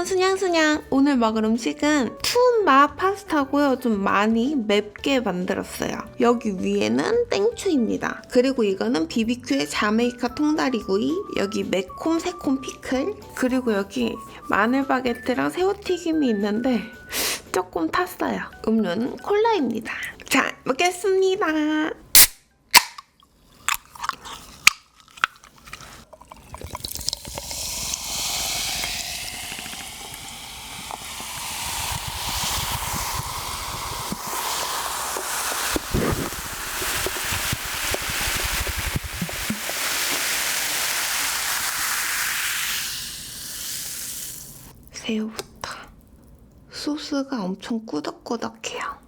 여러분 순양순양 오늘 먹을 음식은 투움바 파스타고요. 좀 많이 맵게 만들었어요. 여기 위에는 땡추입니다. 그리고 이거는 비비큐의 자메이카 통다리구이 여기 매콤 새콤 피클 그리고 여기 마늘 바게트랑 새우튀김이 있는데 조금 탔어요. 음료는 콜라입니다. 자 먹겠습니다 새우부터 소스가 엄청 꾸덕꾸덕해요.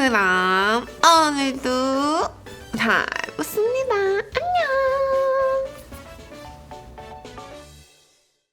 그럼 오늘도 잘.